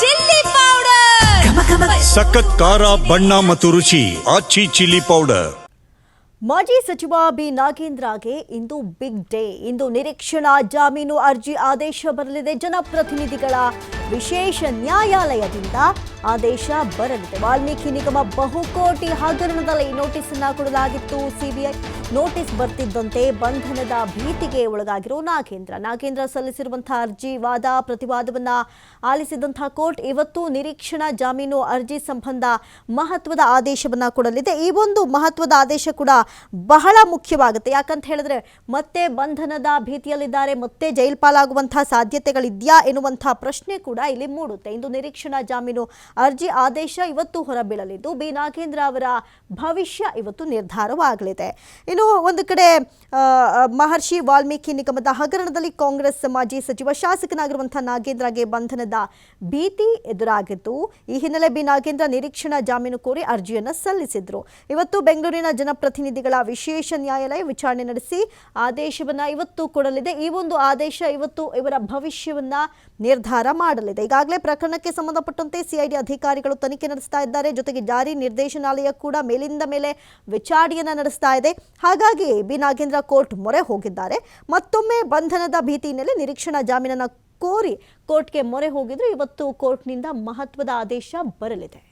Chilli powder. ಸಖತ್ ಖಾರ ಬಣ್ಣ ಮತ್ತು ರುಚಿ ಆಚಿ ಚಿಲ್ಲಿ ಪೌಡರ್. ಮಾಜಿ ಸಚಿವ ಬಿ ನಾಗೇಂದ್ರಗೆ ಇಂದು ಬಿಗ್ ಡೇ. ಇಂದು ನಿರೀಕ್ಷಣಾ ಜಾಮೀನು ಅರ್ಜಿ ಆದೇಶ ಬರಲಿದೆ. ಜನಪ್ರತಿನಿಧಿಗಳ ವಿಶೇಷ ನ್ಯಾಯಾಲಯದಿಂದ ಆದೇಶ ಬರಲಿದೆ. ವಾಲ್ಮೀಕಿ ನಿಗಮ ಬಹುಕೋಟಿ ಹಗರಣದಲ್ಲಿ ನೋಟಿಸ್ ಅನ್ನ ಕೊಡಲಾಗಿತ್ತು. ಸಿಬಿಐ ನೋಟಿಸ್ ಬರ್ತಿದ್ದಂತೆ ಬಂಧನದ ಭೀತಿಗೆ ಒಳಗಾಗಿರೋ ನಾಗೇಂದ್ರ. ನಾಗೇಂದ್ರ ಸಲ್ಲಿಸಿರುವಂತಹ ಅರ್ಜಿ ವಾದ ಪ್ರತಿವಾದವನ್ನ ಆಲಿಸಿದಂತಹ ಕೋರ್ಟ್ ಇವತ್ತು ನಿರೀಕ್ಷಣಾ ಜಾಮೀನು ಅರ್ಜಿ ಸಂಬಂಧ ಮಹತ್ವದ ಆದೇಶವನ್ನ ಕೊಡಲಿದೆ. ಈ ಒಂದು ಮಹತ್ವದ ಆದೇಶ ಕೂಡ ಬಹಳ ಮುಖ್ಯವಾಗುತ್ತೆ. ಯಾಕಂತ ಹೇಳಿದ್ರೆ ಮತ್ತೆ ಬಂಧನದ ಭೀತಿಯಲ್ಲಿದ್ದಾರೆ, ಮತ್ತೆ ಜೈಲ್ ಪಾಲಾಗುವಂತಹ ಸಾಧ್ಯತೆಗಳಿದೆಯಾ ಎನ್ನುವಂತಹ ಪ್ರಶ್ನೆ ಕೂಡ ಇಲ್ಲಿ ಮೂಡುತ್ತೆ. ಇಂದು ನಿರೀಕ್ಷಣಾ ಜಾಮೀನು ಅರ್ಜಿ ಆದೇಶ ಇವತ್ತು ಹೊರಬೀಳಲಿದ್ದು, ಬಿ. ನಾಗೇಂದ್ರ ಅವರ ಭವಿಷ್ಯ ಇವತ್ತು ನಿರ್ಧಾರವಾಗಲಿದೆ. ಇನ್ನು ಒಂದು ಕಡೆ ಮಹರ್ಷಿ ವಾಲ್ಮೀಕಿ ನಿಗಮದ ಹಗರಣದಲ್ಲಿ ಕಾಂಗ್ರೆಸ್ ಮಾಜಿ ಸಚಿವ ಶಾಸಕನಾಗಿರುವಂತಹ ನಾಗೇಂದ್ರಗೆ ಬಂಧನದ ಭೀತಿ ಎದುರಾಗಿದ್ದು, ಈ ಹಿನ್ನೆಲೆ ಬಿ. ನಾಗೇಂದ್ರ ನಿರೀಕ್ಷಣಾ ಜಾಮೀನು ಕೋರಿ ಅರ್ಜಿಯನ್ನು ಸಲ್ಲಿಸಿದ್ರು. ಇವತ್ತು ಬೆಂಗಳೂರಿನ ಜನಪ್ರತಿನಿಧಿಗಳ ವಿಶೇಷ ನ್ಯಾಯಾಲಯ ವಿಚಾರಣೆ ನಡೆಸಿ ಆದೇಶವನ್ನ ಇವತ್ತು ಕೊಡಲಿದೆ. ಈ ಒಂದು ಆದೇಶ ಇವತ್ತು ಇವರ ಭವಿಷ್ಯವನ್ನ ನಿರ್ಧಾರ ಮಾಡಲಿದೆ ಈಗಾಗಲೇ ಪ್ರಕರಣಕ್ಕೆ ಸಂಬಂಧಪಟ್ಟಂತೆ ಸಿಐಡಿ ಅಧಿಕಾರಿಗಳು ತನಿಖೆ ನಡೆಸ್ತಾ ಇದ್ದಾರೆ. ಜೊತೆಗೆ ಜಾರಿ ನಿರ್ದೇಶನಾಲಯ ಕೂಡ ಮೇಲಿಂದ ಮೇಲೆ ವಿಚಾರಣೆಯನ್ನ ನಡೆಸ್ತಾ ಇದೆ. ಹಾಗಾಗಿ ಬಿ. ನಾಗೇಂದ್ರ ಕೋರ್ಟ್ ಮೊರೆ ಹೋಗಿದ್ದಾರೆ. ಮತ್ತೊಮ್ಮೆ ಬಂಧನದ ಭೀತಿ ಹಿನ್ನೆಲೆ ನಿರೀಕ್ಷಣಾ ಜಾಮೀನನ್ನು ಕೋರಿ ಕೋರ್ಟ್ಗೆ ಮೊರೆ ಹೋಗಿದ್ರು. ಇವತ್ತು ಕೋರ್ಟ್ನಿಂದ ಮಹತ್ವದ ಆದೇಶ ಬರಲಿದೆ.